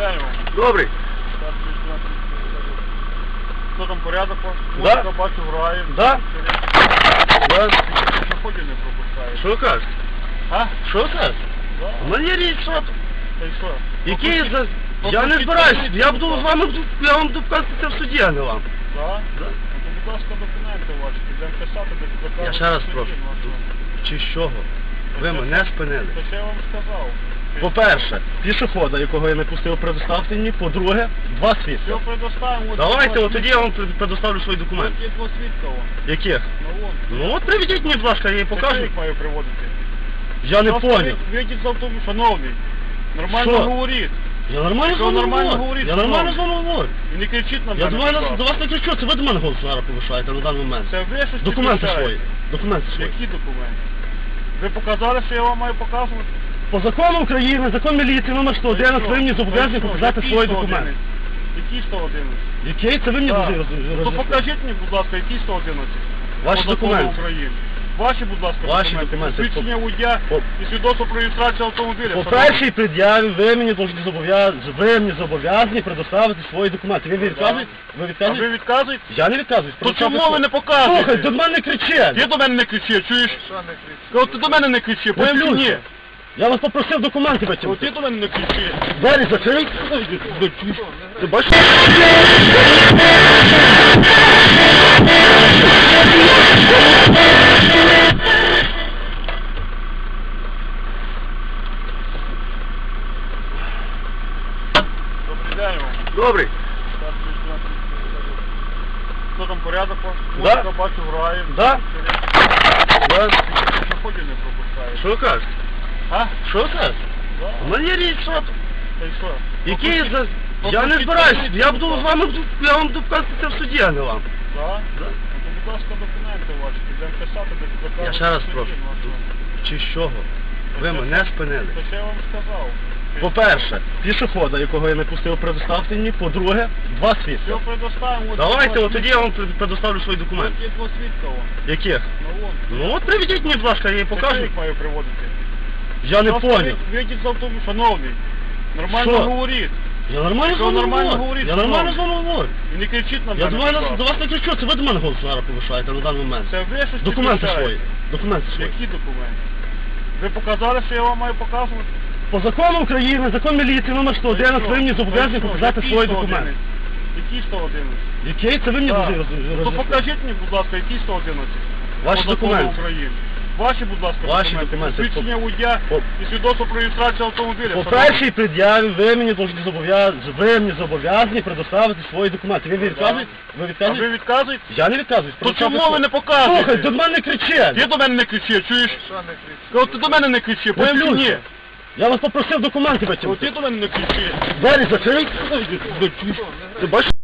день. Добрий. Що там порядок? Да. Музика бачу грає. Да. Да. Пішоходів не пропускає. Що ви кажете? А? Що ви кажете? Да. У мене є річ, що? Та й що? Який за... Я не поліцію, я буду з вами, я вам показувати в суді, а не вам. Так? Да. Ну, то, будь ласка, документи ваші. Підемо писати, де доказувати. Я ще раз прошу. ну? Чи з чого? Ви мене спинили. Та що я вам сказав? По-перше, пішохода, якого я не пустив, предоставте мені. По-друге, два Все предоставимо. Давайте, от тоді я вам предоставлю свої документи. Є два свідка вон. Яких? Ну вон. Ну от приведіть мені, будь ласка, я їй покажу. як маю приводити? Я не поняв. ви- Вийдіть з автобусу, шановний. Нормально Що? говоріть. Я нормально з Що вами нормально говорю. говорить, Я нормально з вами говорю. І не кричіть на Я мене. до будь до ласка. вас не кричу, це ви до мене голос зараз повишаєте на даний момент. Це ви щось Документи підключаєте? свої. Документи свої. Які документи? Ви показали, що я вам маю показувати? По закону України, закон міліції номер 111, ви мені зобов'язані що? показати свої 111? документи. Які 111? Який? Це ви мені Так. дуже роз- Ну, То покажіть мені, будь ласка, які 111? Ваші По закону документи. України. Ваші, будь ласка, Ваші документи. Посвідчення водія По- і свідоцтво про реєстрацію автомобіля. По першій пред'яві ви мені повинні зобов'язані, ви мені зобов'язані предоставити свої документи. Ви відказуєте? Ви А ви відказуєте? відказуєте? Я не відказую. То чому ви не показуєте? Слухай, до мене не кричи. Ти до мене не кричи, чуєш? От ти до мене не кричи, потім ні. Я вас попросив документи От ти витягнути. до мене не кричи. Двері закрий. Ти бачиш? Добрий день вам. Добрий. Що там порядок? Да. Музика бачу грає. Да. Да. Пішоходів не пропускає. Що ви кажете? А? Що? Да. У мене є річ? Який за... Я не збираюсь, я буду з вами, я вам буду показувати в суді, а не вам. Так? Да. Ну, будь ласка, документи ваші. Підемо писати, де доказувати. Я ще раз прошу. ну. Чи з чого? Ви мене спинили. Що я вам сказав? По-перше, пішохода, якого я не пустив, предоставте мені. По-друге, два свідки. Все предоставимо. Давайте, от тоді я вам предоставлю свої документи. є два свідка вон. Яких? Ну. Ну от приведіть мені, будь ласка, я їй покажу. як маю приводити? Я не ви- Вийдіть з автобусу, шановний. Нормально Що? говоріть. Я нормально з Що вами нормально говорю. говорить, Я нормально з вами говорю. І не кричіть на Я мене. до вас, будь до ласка. вас не кричу, це ви до мене голос зараз повишаєте на даний момент. Це ви щось Документи підключаєте? свої. Документи свої. Які документи? Ви показали, що я вам маю показувати? По закону України, закон міліції номер 111, ви мені зобов'язані показати свої документи. Які 111? Який? Це ви мені Так. роз- покажіть мені, будь ласка, які 111? Ваші По закону документи. України. Ваші, будь ласка, Ваші документи. документи. Посвідчення водія По- і свідоцтво про реєстрацію автомобіля. По першій пред'яві ви мені повинні зобов'язані, ви мені зобов'язані предоставити свої документи. Ви відказуєте? Ви А ви відказуєте? відказуєте? Я не відказую. То чому ви не показуєте? Слухай, до мене не кричи. Ти до мене не кричи, чуєш? От ти до мене не кричи, потім чи ні. Я вас попросив документи От ти витягнути. до мене не кричи. Двері закрий. Ти бачиш?